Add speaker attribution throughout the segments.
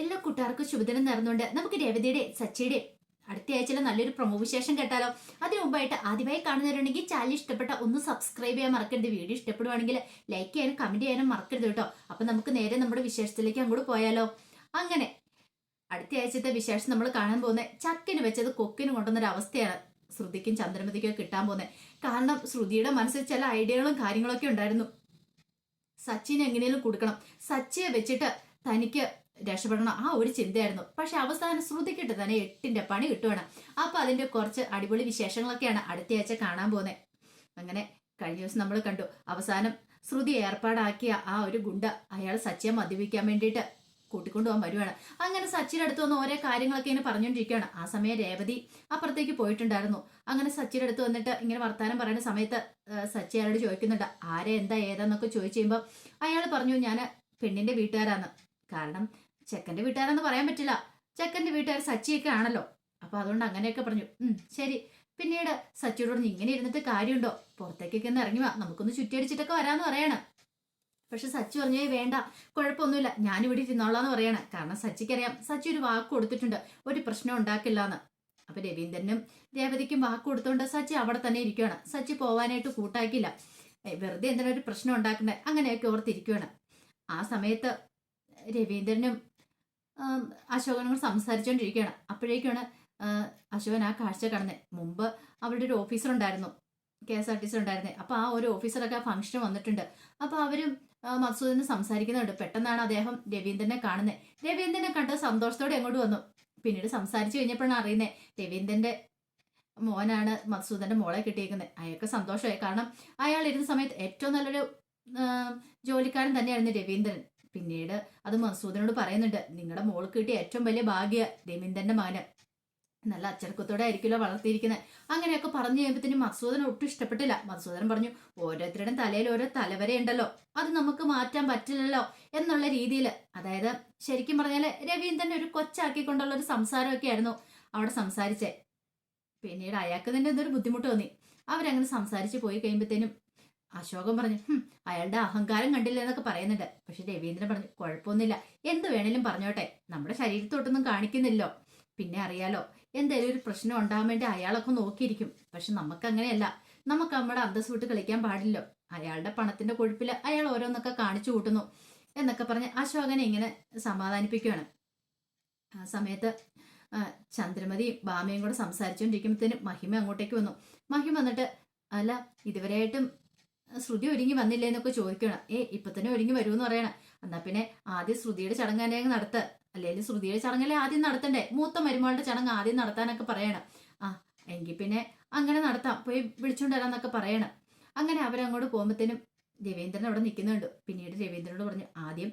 Speaker 1: എല്ലാ കൂട്ടുകാർക്കും ശുഭദിനം നേർന്നുകൊണ്ട് നമുക്ക് രേവതിയുടെ സച്ചിയുടെ അടുത്ത ആഴ്ചയിലെ നല്ലൊരു പ്രൊമോ വിശേഷം കേട്ടാലോ. അതിനു മുമ്പായിട്ട് ആദ്യമായി കാണുന്നവരുണ്ടെങ്കിൽ ചാനൽ ഇഷ്ടപ്പെട്ട ഒന്ന് സബ്സ്ക്രൈബ് ചെയ്യാൻ മറക്കരുത്. വീഡിയോ ഇഷ്ടപ്പെടുവാണെങ്കിൽ ലൈക്ക് ചെയ്യാനും കമന്റ് ചെയ്യാനും മറക്കരുത് കേട്ടോ. അപ്പൊ നമുക്ക് നേരെ നമ്മുടെ വിശേഷത്തിലേക്ക് അങ്ങോട്ട് പോയാലോ. അങ്ങനെ അടുത്ത ആഴ്ചത്തെ വിശേഷം നമ്മൾ കാണാൻ പോകുന്നത് ചക്കിന് വെച്ചത് കൊക്കിന് കൊണ്ടുവന്നൊരു അവസ്ഥയാണ് ശ്രുതിക്കും ചന്ദ്രമതിക്കും കിട്ടാൻ പോകുന്നത്. കാരണം ശ്രുതിയുടെ മനസ്സിൽ ചില ഐഡിയകളും കാര്യങ്ങളൊക്കെ ഉണ്ടായിരുന്നു. സച്ചിനെ എങ്ങനെയും കൊടുക്കണം. സച്ചിയെ വെച്ചിട്ട് തനിക്ക് രക്ഷപ്പെടണം. ആ ഒരു ചിന്തയായിരുന്നു. പക്ഷെ അവസാനം ശ്രുതിക്കിട്ട് തന്നെ എട്ടിന്റെ പണി കിട്ടുവാണ്. അപ്പൊ അതിന്റെ കുറച്ച് അടിപൊളി വിശേഷങ്ങളൊക്കെയാണ് അടുത്ത ആഴ്ച കാണാൻ പോകുന്നത് അങ്ങനെ കഴിഞ്ഞ ദിവസം നമ്മൾ കണ്ടു. അവസാനം ശ്രുതി ഏർപ്പാടാക്കിയ ആ ഒരു ഗുണ്ട അയാൾ സച്ചിയെ മദ്യപിക്കാൻ വേണ്ടിയിട്ട് കൂട്ടിക്കൊണ്ടുപോകാൻ വരുവാണ്. അങ്ങനെ സച്ചിയുടെ അടുത്ത് വന്ന് ഓരോ കാര്യങ്ങളൊക്കെ ഇങ്ങനെ പറഞ്ഞുകൊണ്ടിരിക്കുകയാണ് ആ സമയം രേവതി അപ്പുറത്തേക്ക് പോയിട്ടുണ്ടായിരുന്നു. അങ്ങനെ സച്ചിയുടെ അടുത്ത് വന്നിട്ട് ഇങ്ങനെ വർത്താനം പറയുന്ന സമയത്ത് സച്ചി അയാളോട് ചോദിക്കുന്നുണ്ട് ആരെ എന്താ ഏതാന്നൊക്കെ ചോദിച്ചു കഴിയുമ്പോൾ അയാൾ പറഞ്ഞു ഞാൻ പെണ്ണിന്റെ വീട്ടുകാരാണ് കാരണം ചെക്കന്റെ വീട്ടുകാരെന്ന് പറയാൻ പറ്റില്ല. ചെക്കന്റെ വീട്ടുകാർ സച്ചിയൊക്കെ ആണല്ലോ. അപ്പൊ അതുകൊണ്ട് അങ്ങനെയൊക്കെ പറഞ്ഞു. ശരി. പിന്നീട് സച്ചിയോട് പറഞ്ഞു ഇങ്ങനെ ഇരുന്നിട്ട് കാര്യമുണ്ടോ? പുറത്തേക്കൊക്കെ ഒന്ന് ഇറങ്ങി വാ. നമുക്കൊന്ന് ചുറ്റിയടിച്ചിട്ടൊക്കെ വരാന്ന് പറയാണ്. പക്ഷെ സച്ചി പറഞ്ഞേ വേണ്ട. കുഴപ്പമൊന്നുമില്ല. ഞാനിവിടെ ഇരുന്നോളാന്ന് പറയാണ്. കാരണം സച്ചിക്കറിയാം സച്ചി ഒരു വാക്ക് കൊടുത്തിട്ടുണ്ട്. ഒരു പ്രശ്നം ഉണ്ടാക്കില്ല എന്ന് അപ്പൊ രവീന്ദ്രനും രേവതിക്കും വാക്ക് കൊടുത്തോണ്ട് സച്ചി അവിടെ തന്നെ ഇരിക്കുകയാണ് സച്ചി പോവാനായിട്ട് കൂട്ടാക്കില്ല വെറുതെ എന്തിനാ ഒരു പ്രശ്നം ഉണ്ടാക്കണ്ടേ അങ്ങനെയൊക്കെ ഓർത്തിരിക്കുകയാണ് ആ സമയത്ത് രവീന്ദ്രനും ആം, അശോകനും സംസാരിച്ചുകൊണ്ടിരിക്കുകയാണ് അപ്പോഴേക്കാണ് അശോകൻ ആ കാഴ്ച കടന്നത് മുമ്പ് അവരുടെ ഒരു ഓഫീസർ ഉണ്ടായിരുന്നു. K S R T C ഉണ്ടായിരുന്നേ. അപ്പൊ ആ ഒരു ഓഫീസറൊക്കെ ആ ഫംഗ്ഷൻ വന്നിട്ടുണ്ട്. അപ്പൊ അവരും മധുസൂദനെ സംസാരിക്കുന്നുണ്ട്. പെട്ടെന്നാണ് അദ്ദേഹം രവീന്ദ്രനെ കാണുന്നത് രവീന്ദ്രനെ കണ്ട സന്തോഷത്തോടെ അങ്ങോട്ട് വന്നു. പിന്നീട് സംസാരിച്ചു കഴിഞ്ഞപ്പോഴാണ് അറിയുന്നത് രവീന്ദ്രന്റെ മോനാണ് മധുസൂദന്റെ മോളെ കിട്ടിയിരിക്കുന്നത് അയാൾക്ക് സന്തോഷമായി. കാരണം അയാൾ ഇരുന്ന സമയത്ത് ഏറ്റവും നല്ലൊരു ജോലിക്കാരൻ തന്നെയായിരുന്നു രവീന്ദ്രൻ. പിന്നീട് അത് മസൂദനോട് പറയുന്നുണ്ട് നിങ്ങളുടെ മോൾ കിട്ടിയ ഏറ്റവും വലിയ ഭാഗ്യ ദേവിന്ദന്റെ മകന്. നല്ല അച്ചടക്കത്തോടെ ആയിരിക്കുമല്ലോ വളർത്തിയിരിക്കുന്നത് അങ്ങനെയൊക്കെ പറഞ്ഞു കഴിയുമ്പോഴത്തേനും മസൂദന ഒട്ടും ഇഷ്ടപ്പെട്ടില്ല. മസൂദൻ പറഞ്ഞു ഓരോരുത്തരുടെയും തലയിൽ ഓരോ തലവരയുണ്ടല്ലോ അത് നമുക്ക് മാറ്റാൻ പറ്റില്ലല്ലോ. എന്നുള്ള രീതിയിൽ അതായത് ശരിക്കും പറഞ്ഞാൽ രവീന്ദ്രനെ ഒരു കൊച്ചാക്കിക്കൊണ്ടുള്ള ഒരു സംസാരമൊക്കെ ആയിരുന്നു അവിടെ സംസാരിച്ചേ. പിന്നീട് അയാൾക്ക് തന്നെ എന്തൊരു ബുദ്ധിമുട്ട് തോന്നി. അവരങ്ങനെ സംസാരിച്ച് പോയി കഴിയുമ്പോഴത്തേനും അശോകൻ പറഞ്ഞു അയാളുടെ അഹങ്കാരം കണ്ടില്ല എന്നൊക്കെ പറയുന്നുണ്ട്. പക്ഷെ രവീന്ദ്രൻ പറഞ്ഞു കുഴപ്പമൊന്നുമില്ല. എന്ത് വേണേലും പറഞ്ഞോട്ടെ. നമ്മുടെ ശരീരത്തോട്ടൊന്നും കാണിക്കുന്നില്ലോ. പിന്നെ അറിയാലോ എന്തെങ്കിലും ഒരു പ്രശ്നം ഉണ്ടാകാൻ വേണ്ടി അയാളൊക്കെ നോക്കിയിരിക്കും. പക്ഷെ നമുക്ക് അങ്ങനെയല്ല നമുക്ക് നമ്മുടെ അന്തസ് വിട്ട് കളിക്കാൻ പാടില്ലോ അയാളുടെ പണത്തിന്റെ കൊഴുപ്പിൽ അയാൾ ഓരോന്നൊക്കെ കാണിച്ചു കൂട്ടുന്നു. എന്നൊക്കെ പറഞ്ഞ് അശോകനെ ഇങ്ങനെ സമാധാനിപ്പിക്കുകയാണ്. ആ സമയത്ത് ചന്ദ്രമതി ചന്ദ്രമതിയും ബാമയും കൂടെ സംസാരിച്ചുകൊണ്ടിരിക്കുമ്പോഴത്തേനും മഹിമ അങ്ങോട്ടേക്ക് വന്നു. മഹിമ വന്നിട്ട് അല്ല ഇതുവരെയായിട്ടും ശ്രുതി ഒരുങ്ങി വന്നില്ലേ എന്നൊക്കെ ചോദിക്കണം. ഏ ഇപ്പൊ തന്നെ ഒരുങ്ങി വരുമെന്ന് പറയണം. എന്നാ പിന്നെ ആദ്യം ശ്രുതിയുടെ ചടങ്ങ് തന്നെ നടത്ത. അല്ലെങ്കിൽ ശ്രുതിയുടെ ചടങ്ങല്ലേ ആദ്യം നടത്തണ്ടേ? മൂത്ത മരുമകളുടെ ചടങ്ങ് ആദ്യം നടത്താനൊക്കെ പറയണം. ആ എങ്കിൽ പിന്നെ അങ്ങനെ നടത്താം. പോയി വിളിച്ചോണ്ട് വരാന്നൊക്കെ പറയണം. അങ്ങനെ അവരങ്ങോട്ട് പോകുമ്പോഴത്തേനും രവീന്ദ്രൻ അവിടെ നിൽക്കുന്നുണ്ട് പിന്നീട് രവീന്ദ്രനോട് പറഞ്ഞു ആദ്യം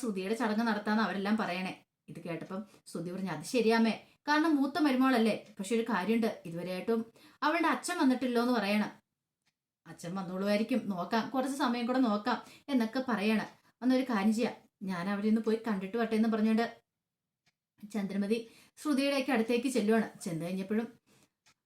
Speaker 1: ശ്രുതിയുടെ ചടങ്ങ് നടത്താന്ന് അവരെല്ലാം പറയണേ. ഇത് കേട്ടപ്പം ശ്രുതി പറഞ്ഞു അത് ശരിയാമേ കാരണം മൂത്ത മരുമകളല്ലേ. പക്ഷെ ഒരു കാര്യമുണ്ട് ഇതുവരെയായിട്ടും അവളുടെ അച്ഛൻ വന്നിട്ടില്ലോ എന്ന് പറയണം. അച്ഛൻ വന്നോളുമായിരിക്കും. നോക്കാം. കുറച്ച് സമയം കൂടെ നോക്കാം എന്നൊക്കെ പറയണം. അന്നൊരു കാര്യം ചെയ്യാം. ഞാൻ അവിടെ നിന്ന് പോയി കണ്ടിട്ട് വട്ടെ എന്ന് പറഞ്ഞുകൊണ്ട് ചന്ദ്രമതി ശ്രുതിയുടെയൊക്കെ അടുത്തേക്ക് ചെല്ലുവാണ്. ചെന്ന് കഴിഞ്ഞപ്പോഴും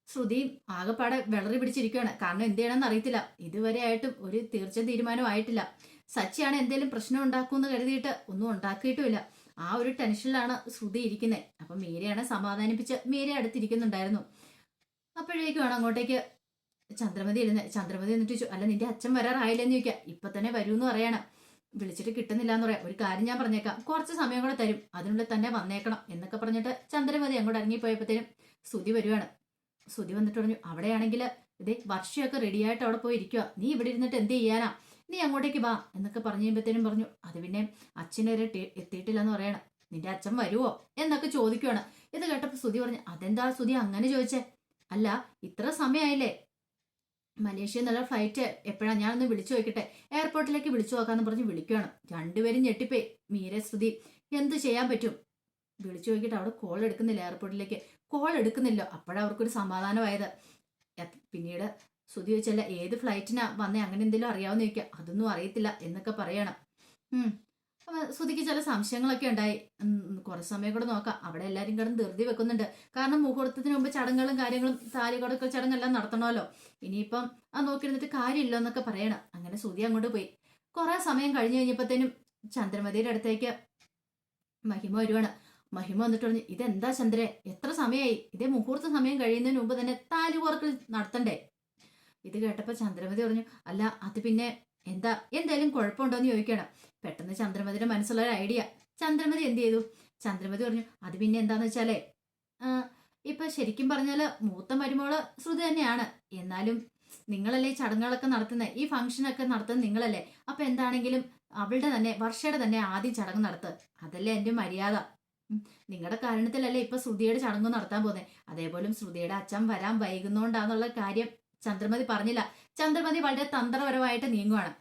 Speaker 1: ശ്രുതിയും ആകെപ്പാടെ വിളറി പിടിച്ചിരിക്കുകയാണ് കാരണം എന്ത് ചെയ്യണമെന്ന് അറിയത്തില്ല. ഇതുവരെ ആയിട്ടും ഒരു തീർച്ച തീരുമാനം ആയിട്ടില്ല. സച്ചിയാണ് എന്തെങ്കിലും പ്രശ്നം ഉണ്ടാക്കുമെന്ന് കരുതിയിട്ട് ഒന്നും ഉണ്ടാക്കിയിട്ടുമില്ല. ആ ഒരു ടെൻഷനിലാണ് ശ്രുതി ഇരിക്കുന്നത് അപ്പൊ മീരയാണ് സമാധാനിപ്പിച്ച് മീര അടുത്തിരിക്കുന്നുണ്ടായിരുന്നു അപ്പോഴേക്കുമാണ് അങ്ങോട്ടേക്ക് ചന്ദ്രമതി ഇരുന്ന് ചന്ദ്രമതി എന്നിട്ട് ചോദിച്ചു അല്ല നിന്റെ അച്ഛൻ വരാറായില്ലെന്ന് ചോദിക്കാം. ഇപ്പൊ തന്നെ വരൂ എന്ന് പറയണം. വിളിച്ചിട്ട് കിട്ടുന്നില്ല എന്ന് പറയാം. ഒരു കാര്യം ഞാൻ പറഞ്ഞേക്കാം. കുറച്ച് സമയം കൂടെ തരും. അതിനുള്ളിൽ തന്നെ വന്നേക്കണം എന്നൊക്കെ പറഞ്ഞിട്ട് ചന്ദ്രമതി അങ്ങോട്ട് ഇറങ്ങിപ്പോയപ്പോഴത്തേനും സ്തുതി വരുവാണ്. സ്തുതി വന്നിട്ട് പറഞ്ഞു അവിടെയാണെങ്കിൽ ഇതേ വർഷയൊക്കെ റെഡിയായിട്ട് അവിടെ പോയി ഇരിക്കുക നീ ഇവിടെ ഇരുന്നിട്ട് എന്ത് ചെയ്യാനാ? നീ അങ്ങോട്ടേക്ക് വാ എന്നൊക്കെ പറഞ്ഞു കഴിയുമ്പോഴത്തേനും പറഞ്ഞു അത് പിന്നെ അച്ഛന് എത്തിയിട്ടില്ല എന്ന് പറയണം. നിന്റെ അച്ഛൻ വരുവോ? എന്നൊക്കെ ചോദിക്കുവാണ്. ഇത് കേട്ടപ്പോൾ സ്തുതി പറഞ്ഞു അതെന്താ സ്തുതി അങ്ങനെ ചോദിച്ചേ? അല്ല ഇത്ര സമയമായില്ലേ മലേഷ്യ എന്നുള്ള ഫ്ലൈറ്റ് എപ്പോഴാണ് ഞാനൊന്ന് വിളിച്ചു നോക്കട്ടെ. എയർപോർട്ടിലേക്ക് വിളിച്ചു നോക്കാന്ന് പറഞ്ഞ് വിളിക്കുകയാണ്. രണ്ടുപേരും ഞെട്ടിപ്പോയി. മീര ശ്രുതി എന്ത് ചെയ്യാൻ പറ്റും? വിളിച്ചു നോക്കിയിട്ട് അവിടെ കോൾ എടുക്കുന്നില്ല എയർപോർട്ടിലേക്ക് കോൾ എടുക്കുന്നില്ല. അപ്പോഴവർക്കൊരു സമാധാനമായത്. പിന്നീട് ശ്രുതി ചോദിച്ചല്ല ഏത് ഫ്ലൈറ്റിനാ വന്നേ? അങ്ങനെ എന്തെങ്കിലും അറിയാവുന്ന ചോദിക്കുക. അതൊന്നും അറിയത്തില്ല എന്നൊക്കെ പറയണം. ശ്രുതിക്ക് ചില സംശയങ്ങളൊക്കെ ഉണ്ടായി. കുറച്ച് സമയം കൂടെ നോക്കാം. അവിടെ എല്ലാരും കിടന്ന് ധൃതി വെക്കുന്നുണ്ട്. കാരണം മുഹൂർത്തത്തിന് മുമ്പ് ചടങ്ങുകളും കാര്യങ്ങളും താലി കൊടുക്കൽ ചടങ്ങെല്ലാം നടത്തണമല്ലോ. ഇനിയിപ്പം ആ നോക്കിയിരുന്നിട്ട് കാര്യമില്ല എന്നൊക്കെ പറയണം. അങ്ങനെ ശ്രുതി അങ്ങോട്ട് പോയി. കുറെ സമയം കഴിഞ്ഞു കഴിഞ്ഞപ്പോഴത്തേനും ചന്ദ്രമതിയുടെ അടുത്തേക്ക് മഹിമ വരുവാണ്. മഹിമ വന്നിട്ട് പറഞ്ഞു ഇതെന്താ ചന്ദ്രേ? എത്ര സമയമായി ഇതേ മുഹൂർത്ത സമയം കഴിയുന്നതിന് മുമ്പ് തന്നെ താലി കോർക്കൽ നടത്തണ്ടേ? ഇത് കേട്ടപ്പോൾ ചന്ദ്രമതി പറഞ്ഞു അല്ല അത് പിന്നെ എന്താ? എന്തായാലും കുഴപ്പമുണ്ടോ എന്ന് ചോദിക്കണം. പെട്ടെന്ന് ചന്ദ്രമതിയുടെ മനസ്സുള്ള ഒരു ഐഡിയ ചന്ദ്രമതി എന്ത് ചെയ്തു? ചന്ദ്രമതി പറഞ്ഞു അത് പിന്നെ എന്താന്ന് വെച്ചാലേ ഇപ്പൊ ശരിക്കും പറഞ്ഞാൽ മൂത്ത മരുമോൾ ശ്രുതി തന്നെയാണ്. എന്നാലും നിങ്ങളല്ലേ ചടങ്ങുകളൊക്കെ നടത്തുന്നത് ഈ ഫംഗ്ഷനൊക്കെ നടത്തുന്നത് നിങ്ങളല്ലേ? അപ്പൊ എന്താണെങ്കിലും അവളുടെ തന്നെ വർഷയുടെ തന്നെ ആദ്യം ചടങ്ങ് നടത്തുക അതല്ലേ എന്റെ മര്യാദ. നിങ്ങളുടെ കാരണത്തിലല്ലേ ഇപ്പൊ ശ്രുതിയുടെ ചടങ്ങ് നടത്താൻ പോകുന്നത് അതേപോലും ശ്രുതിയുടെ അച്ഛൻ വരാൻ വൈകുന്നോണ്ടാന്നുള്ള കാര്യം ചന്ദ്രമതി പറഞ്ഞില്ല. ചന്ദ്രമതി വളരെ തന്ത്രപരമായിട്ട് നീങ്ങുവാണ്.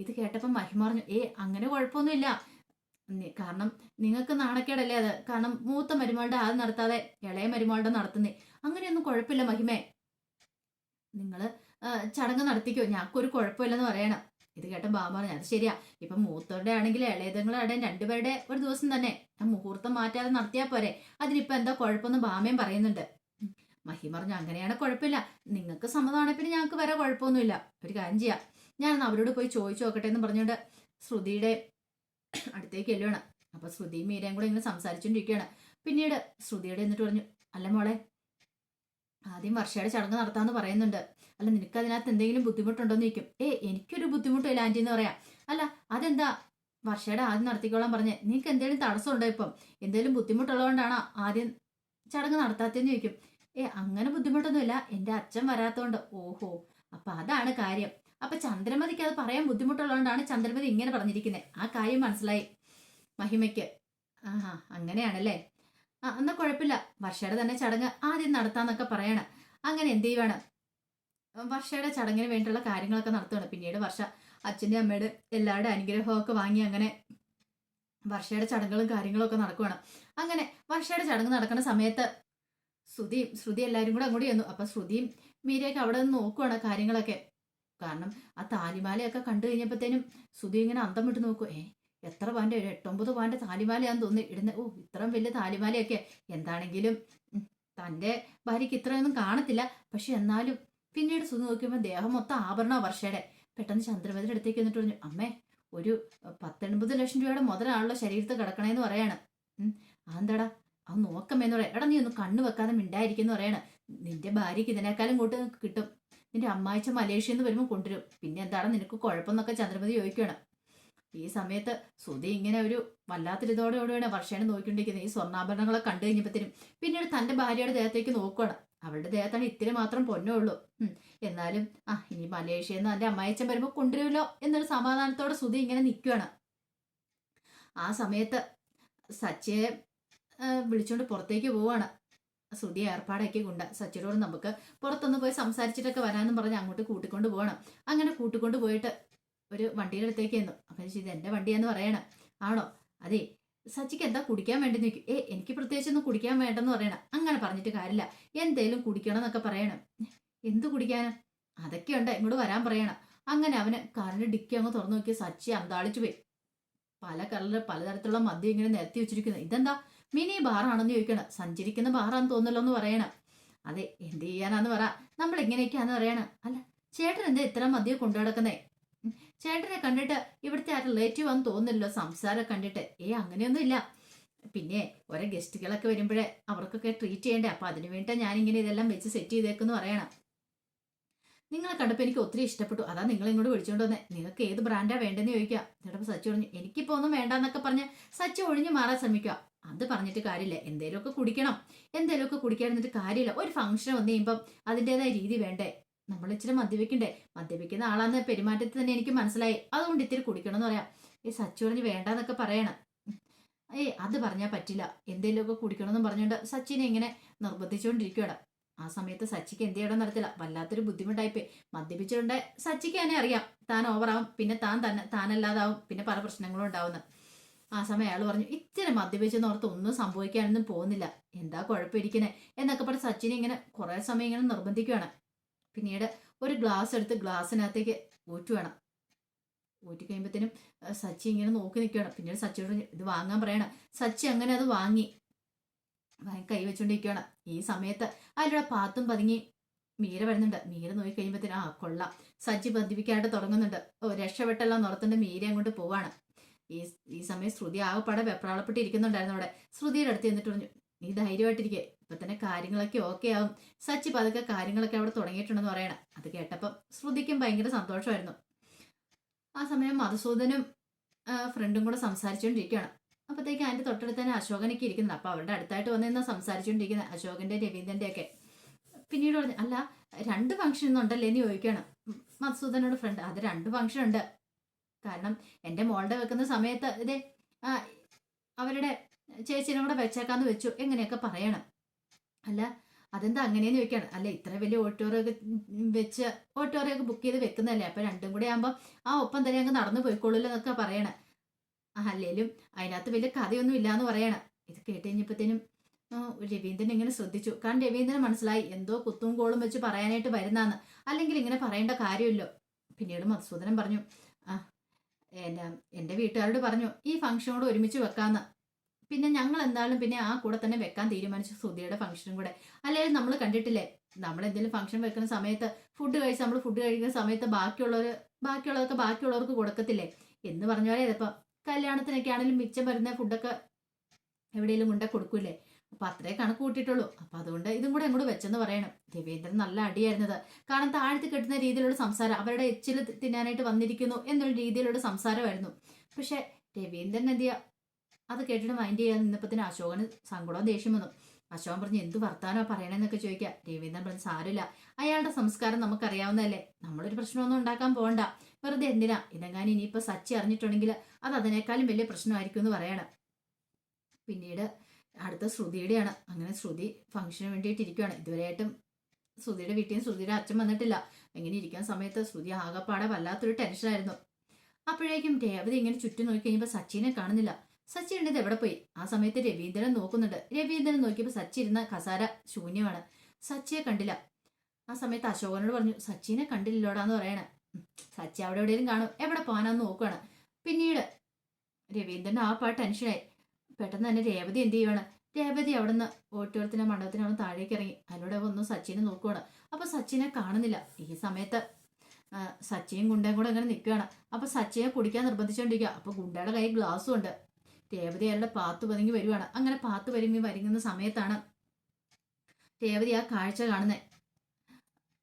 Speaker 1: ഇത് കേട്ടപ്പോൾ മഹിമ പറഞ്ഞു ഏ അങ്ങനെ കുഴപ്പമൊന്നുമില്ല. കാരണം നിങ്ങൾക്ക് നാണക്കേടല്ലേ അത്? കാരണം മൂത്ത മരുമകളുടെ ആദ്യം നടത്താതെ ഇളയ മരുമകളുടെ നടത്തുന്നേ. അങ്ങനെയൊന്നും കുഴപ്പമില്ല മഹിമേ. നിങ്ങൾ ചടങ്ങ് നടത്തിക്കോ. ഞങ്ങൾക്കൊരു കുഴപ്പമില്ലെന്ന് പറയണം. ഇത് കേട്ട ബാബ പറഞ്ഞു അത് ശരിയാ. ഇപ്പം മൂത്തവരുടെ ആണെങ്കിൽ ഇളയതങ്ങളുടെ രണ്ടുപേരുടെ ഒരു ദിവസം തന്നെ. ആ മുഹൂർത്തം മാറ്റാതെ നടത്തിയാൽ പോരെ. അതിനിപ്പോ എന്താ കുഴപ്പമെന്ന് ബാമയും പറയുന്നുണ്ട്. ഉം. മഹിമ പറഞ്ഞു അങ്ങനെയാണ് കുഴപ്പമില്ല. നിങ്ങൾക്ക് സമ്മതമാണെ പിന്നെ ഞങ്ങൾക്ക് വരെ കുഴപ്പമൊന്നുമില്ല. ഒരു കാര്യം ചെയ്യാം. ഞാൻ അവരോട് പോയി ചോദിച്ചു നോക്കട്ടെ എന്ന് പറഞ്ഞുകൊണ്ട് ശ്രുതിയുടെ അടുത്തേക്ക് എല്ലാം അപ്പൊ ശ്രുതിയും മീരയും കൂടെ ഇങ്ങനെ സംസാരിച്ചുകൊണ്ടിരിക്കുകയാണ് പിന്നീട് ശ്രുതിയുടെ എന്നിട്ട് പറഞ്ഞു അല്ല മോളെ ആദ്യം വർഷയുടെ ചടങ്ങ് നടത്താമെന്ന് പറയുന്നുണ്ട്. അല്ല നിനക്ക് അതിനകത്ത് എന്തെങ്കിലും ബുദ്ധിമുട്ടുണ്ടോന്ന് ചോദിക്കും. ഏ എനിക്കൊരു ബുദ്ധിമുട്ടില്ല ആന്റി എന്ന് പറയാം. അല്ല അതെന്താ? വർഷയുടെ ആദ്യം നടത്തിക്കോളാൻ പറഞ്ഞേ. നിനക്ക് എന്തെങ്കിലും തടസ്സമുണ്ടോ ഇപ്പം? എന്തെങ്കിലും ബുദ്ധിമുട്ടുള്ളതുകൊണ്ടാണോ ആദ്യം ചടങ്ങ് നടത്താത്തെന്ന് ചോദിക്കും. ഏ അങ്ങനെ ബുദ്ധിമുട്ടൊന്നുമില്ല. എന്റെ അച്ഛൻ വരാത്തോണ്ട്. ഓഹോ അപ്പൊ അതാണ് കാര്യം. അപ്പൊ ചന്ദ്രമതിക്ക് അത് പറയാൻ ബുദ്ധിമുട്ടുള്ളതുകൊണ്ടാണ് ചന്ദ്രമതി ഇങ്ങനെ പറഞ്ഞിരിക്കുന്നത് ആ കാര്യം മനസ്സിലായി മഹിമയ്ക്ക്. ആഹാ അങ്ങനെയാണല്ലേ? ആ എന്നാ കുഴപ്പമില്ല. വർഷയുടെ തന്നെ ചടങ്ങ് ആദ്യം നടത്താന്നൊക്കെ പറയണം. അങ്ങനെ എന്ത് ചെയ്യുവാണ്? വർഷയുടെ ചടങ്ങിന് വേണ്ടിയുള്ള കാര്യങ്ങളൊക്കെ നടത്തുകയാണ് പിന്നീട് വർഷ അച്ഛന്റെ അമ്മയുടെ എല്ലാവരുടെ അനുഗ്രഹമൊക്കെ വാങ്ങി അങ്ങനെ വർഷയുടെ ചടങ്ങുകളും കാര്യങ്ങളും ഒക്കെ നടക്കുവാണ്. അങ്ങനെ വർഷയുടെ ചടങ്ങ് നടക്കുന്ന സമയത്ത് ശ്രുതിയും ശ്രുതി എല്ലാവരും കൂടെ അങ്ങോട്ട് ചെന്നു. അപ്പൊ ശ്രുതിയും മീരയൊക്കെ അവിടെ നിന്ന് നോക്കുവാണ് കാര്യങ്ങളൊക്കെ. കാരണം ആ താലിമാലയൊക്കെ കണ്ടു കഴിഞ്ഞപ്പോഴത്തേനും ശ്രുതി ഇങ്ങനെ അന്തം വിട്ട് നോക്കൂ. ഏ എത്ര പാന്റെ ഒരു എട്ടൊമ്പത് പാന്റെ താലിമാലയാന്ന് തോന്നി ഇടുന്ന ഓ ഇത്രയും വലിയ താലിമാലയൊക്കെ. എന്താണെങ്കിലും തന്റെ ഭാര്യയ്ക്ക് ഇത്രയൊന്നും കാണത്തില്ല. പക്ഷെ എന്നാലും പിന്നീട് സുഖം നോക്കിയപ്പോൾ ദേഹം മൊത്തം ആഭരണ വർഷയുടെ. പെട്ടെന്ന് ചന്ദ്രമതിയുടെ അടുത്തേക്ക് എന്നിട്ട് പറഞ്ഞു അമ്മേ ഒരു പത്തൊൻപത് ലക്ഷം രൂപയുടെ മുതലാണല്ലോ ശരീരത്തിൽ കിടക്കണേന്ന് പറയാണ്. അതെന്താടാ? അത് നോക്കമ്മേന്ന് പറയാം എടാ നീ ഒന്ന് കണ്ണു വെക്കാതെ മിണ്ടായിരിക്കുന്നു പറയാണ്. നിന്റെ ഭാര്യയ്ക്ക് ഇതിനേക്കാളും കൂട്ട് കിട്ടും. നിന്റെ അമ്മായിച്ച മലേഷ്യയിൽ നിന്ന് വരുമ്പോൾ കൊണ്ടുവരും. പിന്നെ എന്താണ് നിനക്ക് കുഴപ്പമെന്നൊക്കെ ചന്ദ്രമതി ചോദിക്കണം ഈ സമയത്ത് സുധി ഇങ്ങനെ ഒരു വല്ലാത്തൊരിതോടെ ഓടുകയാണ്. വർഷേനെ നോക്കിക്കൊണ്ടിരിക്കുന്നത്. ഈ സ്വർണാഭരണങ്ങളെ കണ്ടു കഴിഞ്ഞപ്പോഴത്തേനും പിന്നീട് തന്റെ ഭാര്യയുടെ ദേഹത്തേക്ക് നോക്കുകയാണ് അവളുടെ ദേഹത്താണ് ഇത്തിരി മാത്രം പൊന്നേ ഉള്ളൂ. എന്നാലും ആ ഇനി മലേഷ്യയിൽ നിന്ന് തന്റെ അമ്മായിച്ചൻ വരുമ്പോൾ കൊണ്ടുവരുമല്ലോ എന്നൊരു സമാധാനത്തോടെ സുധി ഇങ്ങനെ നിൽക്കുകയാണ് ആ സമയത്ത് സച്ചിയെ വിളിച്ചുകൊണ്ട് പുറത്തേക്ക് പോവാണ്. ശ്രുതി ഏർപ്പാടാക്കി കൊണ്ട് സച്ചിനോട് നമുക്ക് പുറത്തൊന്ന് പോയി സംസാരിച്ചിട്ടൊക്കെ വരാമെന്ന് പറഞ്ഞ് അങ്ങോട്ട് കൂട്ടിക്കൊണ്ട് പോകണം അങ്ങനെ കൂട്ടിക്കൊണ്ട് പോയിട്ട് ഒരു വണ്ടിയുടെ അടുത്തേക്ക് എന്നു അപ്പം ഇത് എന്റെ വണ്ടിയാന്ന് പറയണം. ആണോ? അതെ. സച്ചിക്ക് എന്താ കുടിക്കാൻ വേണ്ടി നിൽക്കും ഏ എനിക്ക് പ്രത്യേകിച്ചൊന്നും കുടിക്കാൻ വേണ്ടെന്ന് പറയണം. അങ്ങനെ പറഞ്ഞിട്ട് കാര്യമില്ല. എന്തേലും കുടിക്കണം എന്നൊക്കെ പറയണം. എന്ത് കുടിക്കാനാ? അതൊക്കെ ഉണ്ട് ഇങ്ങോട്ട് വരാൻ പറയണം. അങ്ങനെ അവന് കാറിന് ഡിക്കി അങ്ങ് തുറന്നു നോക്കി. സച്ചി അന്താളിച്ചു പോയി. പല കളറിൽ പലതരത്തിലുള്ള മദ്യം ഇങ്ങനെ നിരത്തി വെച്ചിരിക്കുന്നത് ഇതെന്താ? മിനി ബാറാണെന്ന് ചോദിക്കണം. സഞ്ചരിക്കുന്ന ബാറാന്ന് തോന്നല്ലോ എന്ന് പറയണം. അതെ എന്ത് ചെയ്യാനാന്ന് പറ. നമ്മൾ ഇങ്ങനെയൊക്കെയാന്ന് പറയണം. അല്ല ചേട്ടൻ എന്താ ഇത്ര മദ്യം കൊണ്ടു നടക്കുന്നേ? ചേട്ടനെ കണ്ടിട്ട് ഇവിടുത്തെ ആ റിലേറ്റീവ് ആണെന്ന് തോന്നില്ലല്ലോ സംസാരം കണ്ടിട്ട്. ഏ അങ്ങനെയൊന്നും ഇല്ല. പിന്നെ ഓരോ ഗസ്റ്റുകളൊക്കെ വരുമ്പോഴേ അവർക്കൊക്കെ ട്രീറ്റ് ചെയ്യണ്ടേ? അപ്പൊ അതിനു വേണ്ടി ഞാൻ ഇങ്ങനെ ഇതെല്ലാം വെച്ച് സെറ്റ് ചെയ്തേക്കെന്ന് പറയണം. നിങ്ങളെ കണ്ടപ്പോൾ എനിക്ക് ഒത്തിരി ഇഷ്ടപ്പെട്ടു. അതാ നിങ്ങൾ ഇങ്ങോട്ട് വിളിച്ചോണ്ട് വന്നേ. നിങ്ങൾക്ക് ഏത് ബ്രാൻഡാ വേണ്ടെന്ന് ചോദിക്കുക എന്നിട്ട് സച്ചി പറഞ്ഞു എനിക്കിപ്പോ ഒന്നും വേണ്ടെന്നൊക്കെ പറഞ്ഞ് സച്ചി ഒഴിഞ്ഞു മാറാൻ ശ്രമിക്കുക അത് പറഞ്ഞിട്ട് കാര്യമില്ല. എന്തേലുമൊക്കെ കുടിക്കണം. എന്തേലുമൊക്കെ കുടിക്കാൻ എന്നിട്ട് കാര്യമില്ല. ഒരു ഫംഗ്ഷൻ വന്നു കഴിയുമ്പം അതിന്റെതായ രീതി വേണ്ടേ? നമ്മൾ ഇച്ചിരി മദ്യപിക്കണ്ടേ? മദ്യപിക്കുന്ന ആളാന്ന് പെരുമാറ്റത്തിൽ തന്നെ എനിക്ക് മനസ്സിലായി. അതുകൊണ്ട് ഇത്തിരി കുടിക്കണം എന്ന് പറയാം. ഈ സച്ചു പറഞ്ഞ് വേണ്ടെന്നൊക്കെ പറയണം. ഏയ് അത് പറഞ്ഞാൽ പറ്റില്ല. എന്തേലുമൊക്കെ കുടിക്കണമെന്ന് പറഞ്ഞുകൊണ്ട് സച്ചിനെ ഇങ്ങനെ നിർബന്ധിച്ചുകൊണ്ടിരിക്കുകയാണ് ആ സമയത്ത് സച്ചിക്ക് എന്ത് ചെയ്യണം നടത്തില്ല വല്ലാത്തൊരു ബുദ്ധിമുട്ടായിപ്പോയി. മദ്യപിച്ചുകൊണ്ട് സച്ചിക്ക് തന്നെ അറിയാം. താൻ ഓവറാവും പിന്നെ താൻ തന്നെ താനല്ലാതാവും. പിന്നെ പല പ്രശ്നങ്ങളും ഉണ്ടാവുന്നു ആ സമയം അയാൾ പറഞ്ഞു ഇച്ചിരി മദ്യപിച്ചെന്ന് ഓർത്ത് ഒന്നും സംഭവിക്കാനൊന്നും പോകുന്നില്ല. എന്താ കുഴപ്പമിരിക്കണേ? എന്നൊക്കെ പറഞ്ഞ് സച്ചിനെ ഇങ്ങനെ കുറേ സമയം ഇങ്ങനെ നിർബന്ധിക്കുകയാണ് പിന്നീട് ഒരു ഗ്ലാസ് എടുത്ത് ഗ്ലാസ്സിനകത്തേക്ക് ഊറ്റുവേണം ഊറ്റി കഴിയുമ്പോഴത്തേനും സച്ചി ഇങ്ങനെ നോക്കി നിൽക്കുകയാണ് പിന്നീട് സച്ചിയോട് ഇത് വാങ്ങാൻ പറയണം. സച്ചി അങ്ങനെ അത് വാങ്ങി വാങ്ങി കൈ ഈ സമയത്ത് അതിലൂടെ പാത്തും പതുങ്ങി മീര വരുന്നുണ്ട്. മീര നോക്കി കഴിയുമ്പോഴത്തേനും ആ കൊള്ളാം. സജ്ജി ബന്ധിപ്പിക്കാനായിട്ട് തുടങ്ങുന്നുണ്ട്. രക്ഷപ്പെട്ടെല്ലാം നിർത്തേണ്ട മീര അങ്ങോട്ട് പോവാണ്. ഈ ഈ സമയം ശ്രുതി ആകെപ്പാടെ വെപ്രാളപ്പെട്ടിരിക്കുന്നുണ്ടായിരുന്നു അവിടെ. ശ്രുതിയുടെ അടുത്ത് എന്നിട്ട് പറഞ്ഞു നീ ധൈര്യമായിട്ടിരിക്കെ. ഇപ്പൊ തന്നെ കാര്യങ്ങളൊക്കെ ഓക്കെ ആവും. സച്ചി പതുക്കെ കാര്യങ്ങളൊക്കെ അവിടെ തുടങ്ങിയിട്ടുണ്ടെന്ന് പറയണം. അത് കേട്ടപ്പം ശ്രുതിക്കും ഭയങ്കര സന്തോഷമായിരുന്നു. ആ സമയം മധുസൂദനും ഫ്രണ്ടും കൂടെ സംസാരിച്ചുകൊണ്ടിരിക്കുകയാണ് അപ്പോഴത്തേക്ക് അതിന്റെ തൊട്ടടുത്ത് തന്നെ അശോകനൊക്കെ ഇരിക്കുന്നത് അപ്പൊ അവരുടെ അടുത്തായിട്ട് വന്ന് നിന്ന് സംസാരിച്ചുകൊണ്ടിരിക്കുന്നത് അശോകന്റെ രവീന്ദ്രന്റെ ഒക്കെ. പിന്നീട് പറഞ്ഞു അല്ല രണ്ട് ഫംഗ്ഷൻ ഒന്നുണ്ടല്ലേ എന്ന് ചോദിക്കുകയാണ്. മധുസൂദനോട് ഫ്രണ്ട് അത് രണ്ട് ഫംഗ്ഷൻ ഉണ്ട്. കാരണം എന്റെ മോളുടെ വെക്കുന്ന സമയത്ത് ഇതേ അവരുടെ ചേച്ചിനെ കൂടെ വെച്ചേക്കാന്ന് വെച്ചു. എങ്ങനെയൊക്കെ പറയണം? അല്ല അതെന്താ അങ്ങനെയെന്ന് ചോദിക്കാണ് അല്ല ഇത്ര വലിയ ഓട്ടോറിയൊക്കെ വെച്ച് ഓട്ടോറിയൊക്കെ ബുക്ക് ചെയ്ത് വെക്കുന്നതല്ലേ? അപ്പൊ രണ്ടും കൂടെ ആകുമ്പോൾ ആ ഒപ്പം തന്നെ അങ്ങ് നടന്നു പോയിക്കോളൂല്ലോ എന്നൊക്കെ പറയണം. അല്ലേലും അതിനകത്ത് വലിയ കഥയൊന്നും ഇല്ലാന്ന് പറയണം. ഇത് കേട്ട് കഴിഞ്ഞപ്പോഴത്തേനും രവീന്ദ്രൻ ഇങ്ങനെ ശ്രദ്ധിച്ചു. കാരണം രവീന്ദ്രൻ മനസ്സിലായി എന്തോ കുത്തും കോളും വെച്ച് പറയാനായിട്ട് വരുന്നാന്ന് അല്ലെങ്കിൽ ഇങ്ങനെ പറയേണ്ട കാര്യമില്ലോ. പിന്നീട് മധുസൂദനൻ പറഞ്ഞു ആ എന്റെ എന്റെ വീട്ടുകാരോട് പറഞ്ഞു ഈ ഫംഗ്ഷനോട് ഒരുമിച്ച് വെക്കാന്ന്. പിന്നെ ഞങ്ങൾ എന്തായാലും പിന്നെ ആ കൂടെ തന്നെ വെക്കാൻ തീരുമാനിച്ചു സുധിയുടെ ഫംഗ്ഷനും കൂടെ. അല്ലെങ്കിൽ നമ്മൾ കണ്ടിട്ടില്ലേ? നമ്മൾ എന്തെങ്കിലും ഫംഗ്ഷൻ വെക്കുന്ന സമയത്ത് ഫുഡ് കഴിച്ച് നമ്മൾ ഫുഡ് കഴിക്കുന്ന സമയത്ത് ബാക്കിയുള്ളവർ ബാക്കിയുള്ളതൊക്കെ ബാക്കിയുള്ളവർക്ക് കൊടുക്കത്തില്ലേ? എന്ന് പറഞ്ഞ പോലെ കല്യാണത്തിനൊക്കെ ആണെങ്കിലും മിച്ചം വരുന്ന ഫുഡൊക്കെ എവിടെയെങ്കിലും കൊണ്ടേ കൊടുക്കൂലേ അപ്പൊ അത്രേ കണക്ക് കൂട്ടിയിട്ടുള്ളൂ. അപ്പൊ അതുകൊണ്ട് ഇതും കൂടെ അങ്ങോട്ട് വെച്ചെന്ന് പറയണം. ദേവേന്ദ്രൻ നല്ല അടിയായിരുന്നത്. കാരണം താഴ്ത്തി കെട്ടുന്ന രീതിയിലുള്ള സംസാരം അവരുടെ എച്ചിൽ തിന്നാനായിട്ട് വന്നിരിക്കുന്നു എന്നുള്ള രീതിയിലുള്ള സംസാരമായിരുന്നു. പക്ഷെ രവീന്ദ്രൻ എന്ത് ചെയ്യാ? അത് കേട്ടിട്ട് മൈൻഡ് ചെയ്യാൻ നിന്നപ്പത്തിന് അശോകന് സങ്കടവും ദേഷ്യം വന്നു. അശോകൻ പറഞ്ഞു എന്ത് വർത്താനോ പറയണെന്നൊക്കെ ചോദിക്കുക രവീന്ദ്രൻ പറഞ്ഞു സാരില്ല അയാളുടെ സംസ്കാരം നമുക്കറിയാവുന്നതല്ലേ. നമ്മളൊരു പ്രശ്നമൊന്നും ഉണ്ടാക്കാൻ പോകണ്ട വെറുതെ എന്തിനാ? ഇതെങ്ങാനും ഇനിയിപ്പോ സച്ചി അറിഞ്ഞിട്ടുണ്ടെങ്കിൽ അത് അതിനേക്കാളും വലിയ പ്രശ്നമായിരിക്കും എന്ന് പറയണം. പിന്നീട് അടുത്ത ശ്രുതിയുടെയാണ്. അങ്ങനെ ശ്രുതി ഫംഗ്ഷന് വേണ്ടിയിട്ട് ഇരിക്കുകയാണ് ഇതുവരെയായിട്ടും ശ്രുതിയുടെ വീട്ടിൽ നിന്ന് ശ്രുതിയുടെ അച്ഛൻ വന്നിട്ടില്ല. ഇങ്ങനെ ഇരിക്കുന്ന സമയത്ത് ശ്രുതി ആകെപ്പാടെ വല്ലാത്തൊരു ടെൻഷനായിരുന്നു അപ്പോഴേക്കും രേവതി ഇങ്ങനെ ചുറ്റും നോക്കി കഴിഞ്ഞപ്പോൾ സച്ചിനെ കാണുന്നില്ല. സച്ചി ഇത് എവിടെ പോയി? ആ സമയത്ത് രവീന്ദ്രൻ നോക്കുന്നുണ്ട്. രവീന്ദ്രൻ നോക്കിയപ്പോൾ സച്ചി ഇരുന്ന കസാര ശൂന്യമാണ്. സച്ചിയെ കണ്ടില്ല. ആ സമയത്ത് അശോകനോട് പറഞ്ഞു സച്ചിനെ കണ്ടില്ലല്ലോടാന്ന് പറയണേ. സച്ചി അവിടെ എവിടെയെങ്കിലും കാണും. എവിടെ പോകാനാന്ന് നോക്കുകയാണ് പിന്നീട് രവീന്ദ്രൻ ആ പാട്ട് ടെൻഷനായി പെട്ടെന്ന് തന്നെ രേവതി എന്ത് ചെയ്യുവാണ്? രേവതി അവിടുന്ന് ഓട്ടോരത്തിന്റെ മണ്ഡപത്തിന് അവിടെ താഴേക്ക് ഇറങ്ങി. അതിലൂടെ വന്നു സച്ചിനെ നോക്കുവാണ്. അപ്പൊ സച്ചിനെ കാണുന്നില്ല. ഈ സമയത്ത് സച്ചിയും ഗുണ്ടയും കൂടെ അങ്ങനെ നിൽക്കുകയാണ് അപ്പൊ സച്ചിയെ കുടിക്കാൻ നിർബന്ധിച്ചുകൊണ്ടിരിക്കുക അപ്പൊ ഗുണ്ടയുടെ കയ്യിൽ ഗ്ലാസ്സും ഉണ്ട്. രേവതി അയാളുടെ പാത്ത് പതുങ്ങി വരുവാണ്. അങ്ങനെ പാത്ത് പതുങ്ങി വരുന്ന സമയത്താണ് രേവതി ആ കാഴ്ച കാണുന്നത്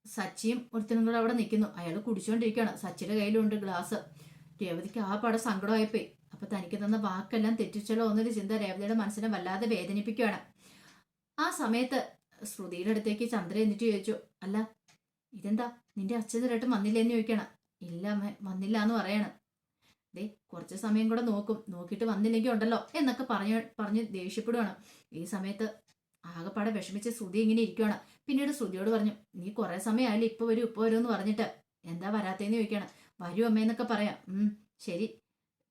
Speaker 1: സച്ചിയും ഒരുത്തനും കൂടെ അവിടെ നിൽക്കുന്നു. അയാൾ കുടിച്ചുകൊണ്ടിരിക്കുകയാണ് സച്ചിയുടെ കയ്യിലുണ്ട് ഗ്ലാസ്. രേവതിക്ക് ആ പടം സങ്കടമായിപ്പോയി. അപ്പൊ തനിക്ക് തന്ന വാക്കെല്ലാം തെറ്റിച്ചല്ലോ എന്നൊരു ചിന്ത രേവതിയുടെ മനസ്സിനെ വല്ലാതെ വേദനിപ്പിക്കുകയാണ്. ആ സമയത്ത് ശ്രുതിയുടെ അടുത്തേക്ക് ചന്ദ്ര എന്നിട്ട് ചോദിച്ചു അല്ല ഇതെന്താ? നിന്റെ അച്ഛൻ ഇരട്ടും വന്നില്ലേന്ന് ചോദിക്കണം. ഇല്ല വന്നില്ല എന്ന് പറയണം. ദേ കുറച്ച് സമയം കൂടെ നോക്കും. നോക്കിയിട്ട് വന്നില്ലെങ്കിൽ ഉണ്ടല്ലോ എന്നൊക്കെ പറഞ്ഞു പറഞ്ഞ് ദേഷ്യപ്പെടുവാണ്. ഈ സമയത്ത് ആകെപ്പാടെ വിഷമിച്ച് ശ്രുതി ഇങ്ങനെ ഇരിക്കുവാണ്. പിന്നീട് ശ്രുതിയോട് പറഞ്ഞു നീ കുറെ സമയമായാലും ഇപ്പൊ വരും ഇപ്പൊ വരും എന്ന് പറഞ്ഞിട്ട് എന്താ വരാത്തേന്ന് ചോദിക്കണം. വരൂ അമ്മയെന്നൊക്കെ പറയാം. ഉം ശരി.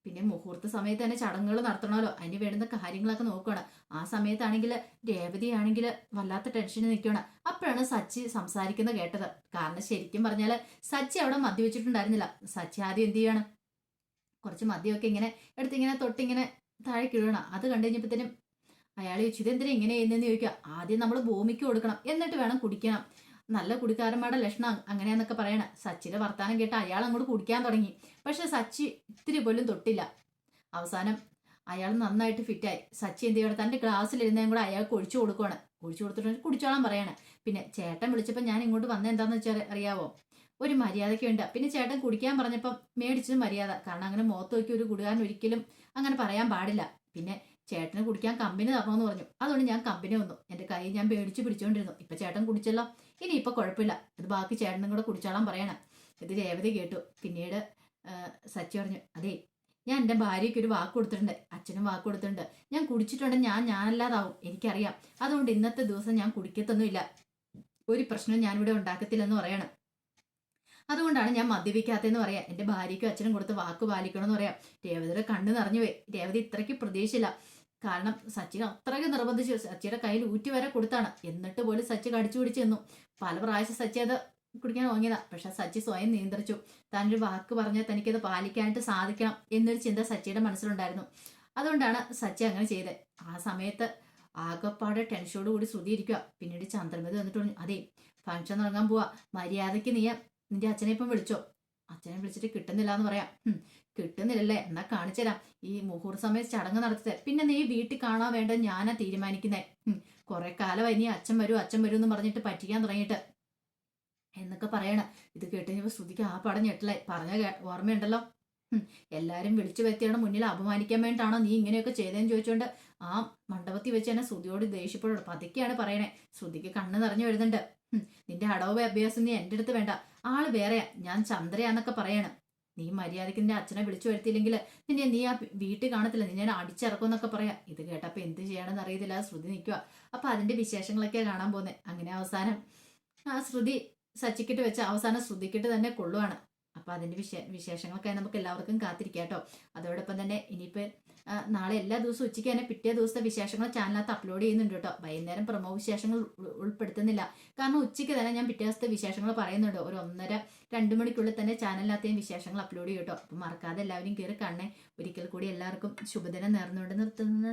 Speaker 1: പിന്നെ മുഹൂർത്ത സമയത്ത് തന്നെ ചടങ്ങുകൾ നടത്തണമല്ലോ. അതിന് വേണ്ടുന്ന കാര്യങ്ങളൊക്കെ നോക്കണം. ആ സമയത്താണെങ്കിൽ രേവതിയാണെങ്കിൽ വല്ലാത്ത ടെൻഷനിൽ നിൽക്കണം. അപ്പോഴാണ് സച്ചി സംസാരിക്കുന്നത് കേട്ടത്. കാരണം ശരിക്കും പറഞ്ഞാൽ സച്ചി അവിടെ മദ്യവെച്ചിട്ടുണ്ടായിരുന്നില്ല സച്ചി ആദ്യം എന്ത് ചെയ്യണം? കുറച്ച് മദ്യമൊക്കെ ഇങ്ങനെ എടുത്തിങ്ങനെ തൊട്ടിങ്ങനെ താഴെ കിഴണം അത് കണ്ടു കഴിഞ്ഞപ്പോഴത്തേനും അയാൾ ചോദിച്ചു ഇതെന്തിനാ ഇങ്ങനെ ചെയ്യുന്നതെന്ന് ചോദിക്കുക? ആദ്യം നമ്മൾ ഭൂമിക്ക് കൊടുക്കണം. എന്നിട്ട് വേണം കുടിക്കണം. നല്ല കുടിക്കാരന്മാരുടെ ലക്ഷണം അങ്ങനെയാന്നൊക്കെ പറയണ. സച്ചിയുടെ വർത്താനം കേട്ട് അയാൾ അങ്ങോട്ട് കുടിക്കാൻ തുടങ്ങി. പക്ഷെ സച്ചി ഇത്തിരി പോലും തൊട്ടില്ല. അവസാനം അയാൾ നന്നായിട്ട് ഫിറ്റായി സച്ചി എന്ത് ചെയ്യണം? തന്റെ ഗ്ലാസ്സിലിരുന്നതും കൂടെ അയാൾക്ക് ഒഴിച്ചു കൊടുക്കുവാണ്. ഒഴിച്ചു കൊടുത്തിട്ട് കുടിച്ചോളാൻ പറയാണ്. പിന്നെ ചേട്ടൻ വിളിച്ചപ്പോൾ ഞാൻ ഇങ്ങോട്ട് വന്ന എന്താണെന്ന് വെച്ചാൽ അറിയാവോ? ഒരു മര്യാദയ്ക്ക് വേണ്ട പിന്നെ ചേട്ടൻ കുടിക്കാൻ പറഞ്ഞപ്പം മേടിച്ചത് മര്യാദ. കാരണം അങ്ങനെ മുഖത്ത് നോക്കി ഒരു കുടുകാരൻ ഒരിക്കലും അങ്ങനെ പറയാൻ പാടില്ല. പിന്നെ ചേട്ടന് കുടിക്കാൻ കമ്പനി തരണമെന്ന് പറഞ്ഞു. അതുകൊണ്ട് ഞാൻ കമ്പനി വന്നു. എന്റെ കൈ ഞാൻ പേടിച്ച് പിടിച്ചുകൊണ്ടിരുന്നു. ഇപ്പൊ ചേട്ടൻ കുടിച്ചല്ലോ. ഇനി ഇപ്പൊ കുഴപ്പമില്ല. ഇത് ബാക്കി ചേട്ടനും കൂടെ കുടിച്ചോളാൻ പറയണം. ഇത് രേവതി കേട്ടു. പിന്നീട് സച്ചി പറഞ്ഞു അതെ ഞാൻ എന്റെ ഭാര്യയ്ക്ക് ഒരു വാക്ക് കൊടുത്തിട്ടുണ്ട്. അച്ഛനും വാക്ക് കൊടുത്തിട്ടുണ്ട്. ഞാൻ കുടിച്ചിട്ടുണ്ടെങ്കിൽ ഞാൻ ഞാനല്ലാതാവും. എനിക്കറിയാം. അതുകൊണ്ട് ഇന്നത്തെ ദിവസം ഞാൻ കുടിക്കത്തൊന്നുമില്ല. ഒരു പ്രശ്നം ഞാനിവിടെ ഉണ്ടാക്കത്തില്ലെന്ന് പറയണം. അതുകൊണ്ടാണ് ഞാൻ മദ്യപിക്കാത്തതെന്ന് പറയാം. എന്റെ ഭാര്യയ്ക്കും അച്ഛനും കൊടുത്ത് വാക്ക് പാലിക്കണമെന്ന് പറയാം. രേവതിയുടെ കണ്ണ് നിറഞ്ഞു പോയി. രേവതി ഇത്രയ്ക്ക് പ്രതീക്ഷയില്ല. കാരണം സച്ചിൻ അത്രയ്ക്ക് നിർബന്ധിച്ചു സച്ചിയുടെ കയ്യിൽ ഊറ്റി വരെ കൊടുത്താണ്. എന്നിട്ട് പോലും സച്ചി കടിച്ചു പിടിച്ചു നിന്നു. പല പ്രാവശ്യം സച്ചി അത് കുടിക്കാൻ തുടങ്ങിയതാ പക്ഷെ സച്ചി സ്വയം നിയന്ത്രിച്ചു. താനൊരു വാക്ക് പറഞ്ഞാൽ തനിക്കത് പാലിക്കാനായിട്ട് സാധിക്കണം എന്നൊരു ചിന്ത സച്ചിയുടെ മനസ്സിലുണ്ടായിരുന്നു. അതുകൊണ്ടാണ് സച്ചി അങ്ങനെ ചെയ്തത് ആ സമയത്ത് ആകപ്പാടെ ടെൻഷനോട് കൂടി ശ്രുതി ഇരിക്കുക പിന്നീട് ചന്ദ്രമതി വന്നിട്ട് പറഞ്ഞു അതെ ഫംഗ്ഷൻ തുടങ്ങാൻ പോവാ. മര്യാദയ്ക്ക് നീ നിന്റെ അച്ഛനെ ഇപ്പം വിളിച്ചോ. അച്ഛനെ വിളിച്ചിട്ട് കിട്ടുന്നില്ല എന്ന് പറയാം. "ഹും, കിട്ടുന്നില്ലല്ലേ? എന്നാ കാണിച്ചുതരാം ഈ മുഹൂർത്ത സമയത്ത് ചടങ്ങ് നടത്തത് പിന്നെ നീ വീട്ടിൽ കാണാൻ വേണ്ട ഞാനാ തീരുമാനിക്കുന്നേ. കുറെ കാലമായി നീ അച്ഛൻ വരൂ അച്ഛൻ വരൂ എന്ന് പറഞ്ഞിട്ട് പറ്റിക്കാൻ തുടങ്ങിയിട്ട്. എന്നൊക്കെ പറയണ. ഇത് കേട്ട് കഴിഞ്ഞപ്പോൾ ശ്രുതിക്ക് ആ പടം ഞെട്ടില്ലേ പറഞ്ഞ ഓർമ്മയുണ്ടല്ലോ? എല്ലാരും വിളിച്ചു വരുത്തിയാണ് മുന്നിൽ അപമാനിക്കാൻ വേണ്ടിയിട്ടാണോ നീ ഇങ്ങനെയൊക്കെ ചെയ്തതെന്ന് ചോദിച്ചുകൊണ്ട് ആ മണ്ഡപത്തിൽ വെച്ച് തന്നെ ശ്രുതിയോട് ദേഷ്യപ്പെടും പതുക്കെയാണ് പറയണേ. ശ്രുതിക്ക് കണ്ണ് നിറഞ്ഞു വരുന്നുണ്ട്. നിന്റെ അടവ് അഭ്യാസം നീ എന്റെ അടുത്ത് വേണ്ട. ആൾ വേറെയാ. ഞാൻ ചന്ദ്രയാന്നൊക്കെ പറയണം. നീ മര്യാദയ്ക്ക് നിന്റെ അച്ഛനെ വിളിച്ചു വരുത്തിയില്ലെങ്കിൽ നിന്നെ നീ ആ വീട്ടിൽ കാണത്തില്ല. നിന്നെ ഞാൻ അടിച്ചിറക്കുമെന്നൊക്കെ പറയാം. ഇത് കേട്ടപ്പോൾ എന്ത് ചെയ്യണമെന്ന് അറിയത്തില്ല. ശ്രുതി നിൽക്കുക അപ്പൊ അതിന്റെ വിശേഷങ്ങളൊക്കെ കാണാൻ പോകുന്നത് അങ്ങനെ അവസാനം ആ ശ്രുതി സച്ചിക്കിട്ട് വെച്ച് അവസാനം ശ്രുതിക്കിട്ട് തന്നെ കൊള്ളുവാണ്. അപ്പൊ അതിന്റെ വിശേ വിശേഷങ്ങളൊക്കെ നമുക്ക് എല്ലാവർക്കും കാത്തിരിക്കാം കേട്ടോ. അതോടൊപ്പം തന്നെ ഇനിയിപ്പോൾ നാളെ എല്ലാ ദിവസവും ഉച്ചയ്ക്ക് തന്നെ പിറ്റേ ദിവസത്തെ വിശേഷങ്ങൾ ചാനലിനകത്ത് അപ്ലോഡ് ചെയ്യുന്നുണ്ട് കേട്ടോ. വൈകുന്നേരം പ്രമോ വിശേഷങ്ങൾ ഉൾപ്പെടുത്തുന്നില്ല. കാരണം ഉച്ചയ്ക്ക് തന്നെ ഞാൻ പിറ്റേ ദിവസത്തെ വിശേഷങ്ങൾ പറയുന്നുണ്ട്. ഒരു ഒന്നര രണ്ട് മണിക്കുള്ളിൽ തന്നെ ചാനലിനകത്തെയും വിശേഷങ്ങൾ അപ്ലോഡ് ചെയ്യും കേട്ടോ. അപ്പം മറക്കാതെ എല്ലാവരും കയറി കാണണേ. ഒരിക്കൽ കൂടി എല്ലാവർക്കും ശുഭദിനം നേർന്നുകൊണ്ട് നിർത്തുന്നു.